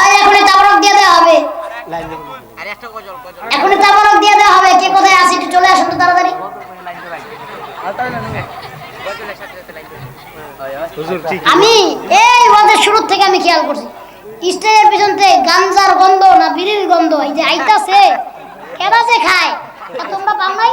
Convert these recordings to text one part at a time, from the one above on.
এই এখনই তাবরক দিয়ে দেওয়া হবে। এখনই তাবরক দিয়ে দেওয়া হবে। কে কোথায় আছি একটু চলে আসুন তো তাড়াতাড়ি। আমি এই ওদের শুরু থেকে আমি খেয়াল করছি। স্টেজের পিছন থেকে গাঞ্জার গন্ধ না বিড়ির গন্ধ এই যে আইতাছে যে খায়? তোমরা পাও নাই?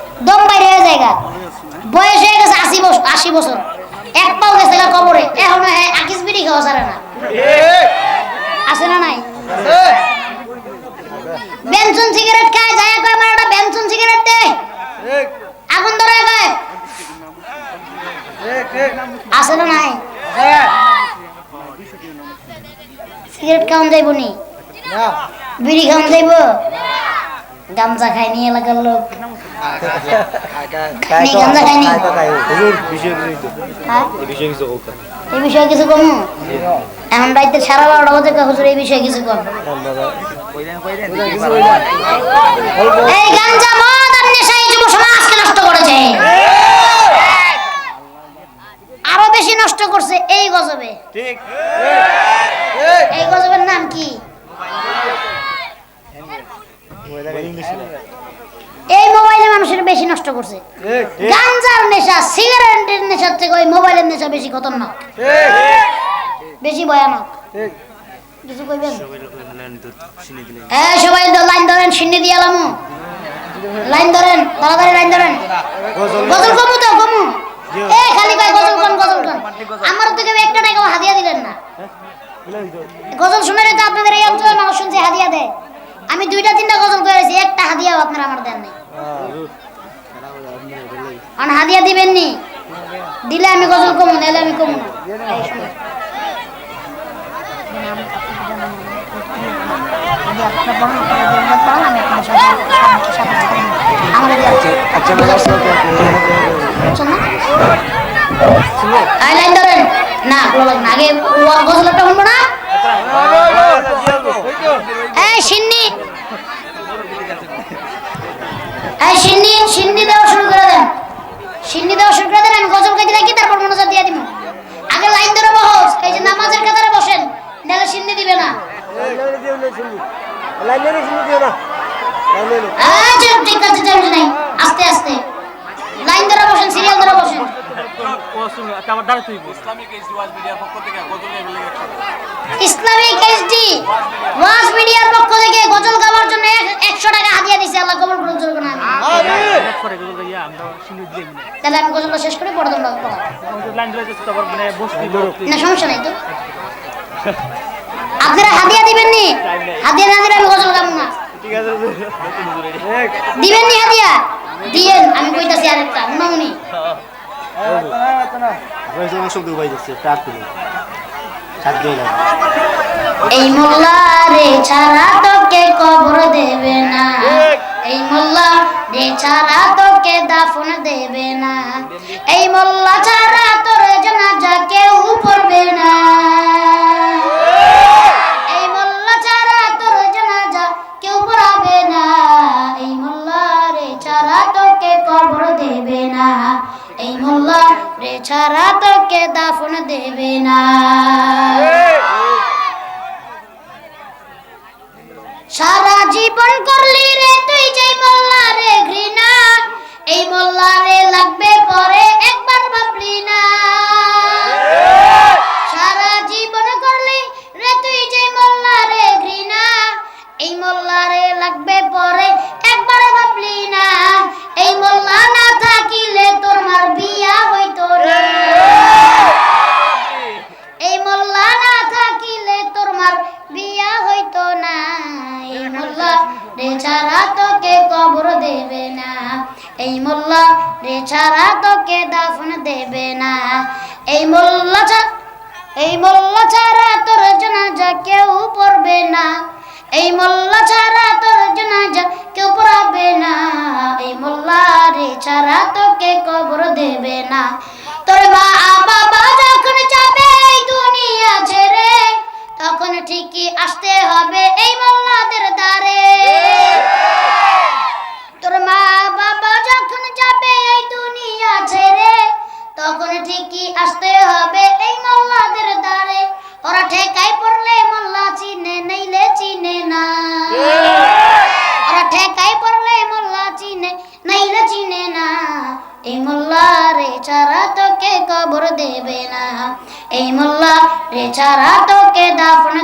দম বাইরে হয়ে জায়গা। বয়স হয়ে গেছে আশি বছর আশি বছর। এক পাও গেছে কবরে। এখন আকিস বিড়ি খাওয়া সারে না। আছে না নাই? বেনসন সিগারেট খায় যায় কয় আমার একটা বেনসন সিগারেট দে। আগুন ধরে কয়। আছে না নাই? সিগারেট খাওয়ান যাইব নি? বিড়ি খাওয়ান যাইব? গামজা খায় নি এলাকার লোক। সারা এই বিষয়ে কিছু নষ্ট করেছে আরও বেশি নষ্ট করছে এই গজবে। এই গজবের নাম কি? এই মোবাইলে মানুষের বেশি নষ্ট করছে। গাঞ্জার নেশা সিগারেটের নেশার থেকে ওই মোবাইলের নেশা বেশি খতরনাক। বেশি ভয়ানক। কিছু কইবেন? হ্যাঁ সবাই তো লাইন ধরেন সিন্নি দিয়ে আলামু লাইন ধরেন তাড়াতাড়ি লাইন ধরেন। গজল কমু তো কমু। এ খালি কয় গজল কোন গজল কোন। আমার কেউ একটা টাকাও হাদিয়া দিলেন না। গজল শুনে তো আপনাদের এই অঞ্চলের মানুষ শুনছে হাদিয়া দেয়। আমি দুইটা তিনটা গজল করেছি একটা হাদিয়াও আপনারা আমার দেন নাই। কারণ হাদিয়া দিবেন নি দিলে আমি গজল কমু নাহলে আমি কমু না না? আগে গজলটা শুনব না এই সিন্নি এই সিন্নি সিন্নি দেওয়া শুরু করে দেন। সিন্নি দেওয়া শুরু করে দেন আমি গজল গাইতে রাখি তারপর মনোযোগ দিয়ে দিব। আগে লাইন ধরে বহস এই যে নামাজের কাতারে বসেন নাহলে সিন্নি দিবে না। ঠিক আছে নাই। আস্তে আস্তে। লাইন ধরে বসেন সিরিয়াল ধরে বসেন। ইসলামিক এইচডি ওয়াজ মিডিয়ার পক্ষ থেকে গজল গাওয়ার জন্য এক- একশো টাকা হাদিয়া দিছে, আল্লাহ কবুল করুন জোর করে আমি তাহলে আমি গজলটা শেষ করে পড়ে। দেবো না, সমস্যা নাই তো। আপনারা হাদিয়া দিবেন নি হাদিয়া না দিলে আমি গজল গাবো না। ঠিক আছে দিবেন নি হাদিয়া দিয়েন আমি কইতাছি আরেকটা উনাউনি এই মোল্লারে ছাড়া তোকে কবর দেবে না। এই মোল্লা রে ছাড়া তোকে দাফন দেবে না। এই মোল্লা ছাড়া তোর রে ছাড়া তোকে দাফন দেবে না। সারা জীবন করলি রে ছাড়া তোকে দাফন দেবে না। এই মোল্লা এই মোল্লা ছাড়া তোর জানাজা কেউ পড়বে না। এই মোল্লা ছাড়া তোর জানাজা কেউ পড়াবে না। এই মোল্লা রে ছাড়া তোকে কবর দেবে না। তোর মা বাবা যখন যাবে এই দুনিয়া ছেড়ে, তখন ঠিকই আসতে হবে এই মোল্লাদের দ্বারে। তখন ঠিকই আসতে হবে এই মোল্লাদের দ্বারে। ওরা ঠেকাই পড়লে মোল্লা চিনে নেইলে চিনে না। ওরা ঠেকাই পড়লে মোল্লা চিনে নাইলে চিনে না। এই মোল্লা রে ছাড়া তোকে কবর দেবে না। এই মোল্লা রে ছাড়া তোকে দাফন